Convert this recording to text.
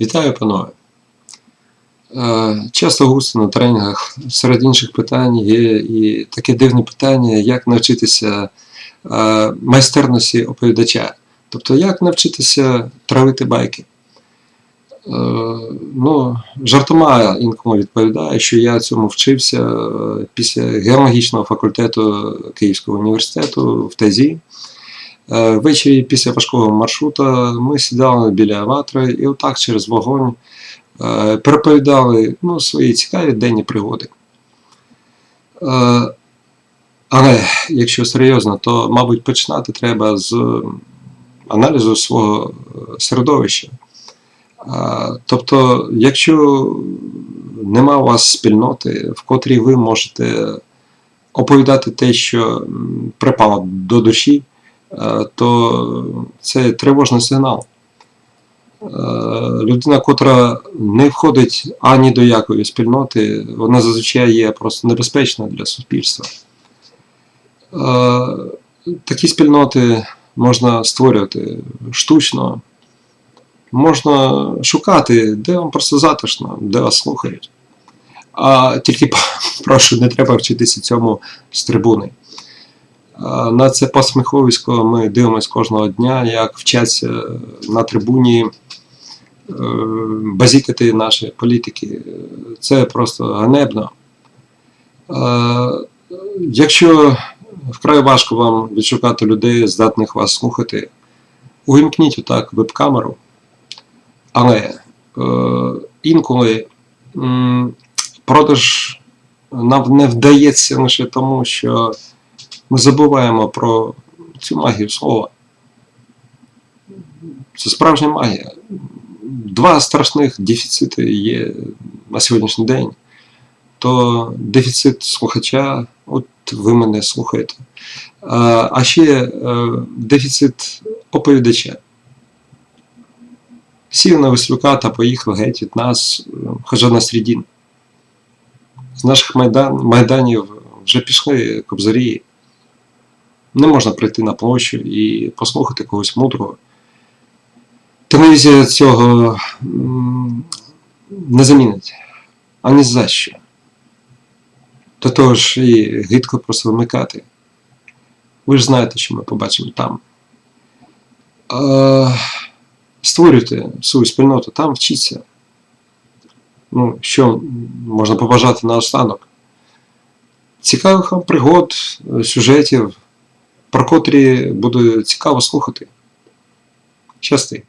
Вітаю, панове. Е, Часто густо на тренінгах серед інших питань є і таке дивне питання, як навчитися е, майстерності оповідача. Тобто, як навчитися травити байки. Е, Ну, жартома інколи відповідаю, що я цьому вчився після геологічного факультету Київського університету в ТЕЗі. Е, Ввечері після важкого маршрута ми сідали біля ватри і отак через вогонь е, переповідали ну, свої цікаві денні пригоди. Е, Але якщо серйозно, то, мабуть, починати треба з аналізу свого середовища. Тобто, якщо нема у вас спільноти, в котрій ви можете оповідати те, що припало до душі, то це тривожний сигнал. Е, Людина, котра не входить ані до якої спільноти, вона зазвичай є просто небезпечна для суспільства. Е, Такі спільноти можна створювати штучно, можна шукати, де вам просто затишно, де вас слухають. А тільки прошу, не треба вчитися цьому з трибуни. На це посміховисько ми дивимося кожного дня, як вчаться на трибуні е, базікати наші політики. Це просто ганебно. Е, Якщо вкрай важко вам відшукати людей, здатних вас слухати, увімкніть отак веб-камеру. Але е, інколи продаж нам не вдається лише тому, що ми забуваємо про цю магію слова. Це справжня магія. Два страшних дефіцити є на сьогоднішній день. То дефіцит слухача, от ви мене слухаєте. А ще е, дефіцит оповідача. Сів на Веслюка та поїхав геть від нас, е, хоча на Срідін. З наших майдан, майданів вже пішли кобзарі. Не можна прийти на площу і послухати когось мудрого. Телевізія цього не замінить. Ані за що. До того ж і гидко просто вимикати. Ви ж знаєте, що ми побачимо там. Створюйте свою спільноту, там вчіться. Ну, що можна побажати наостанок? Цікавих вам пригод, сюжетів, про котрі буде цікаво слухати. Щасти.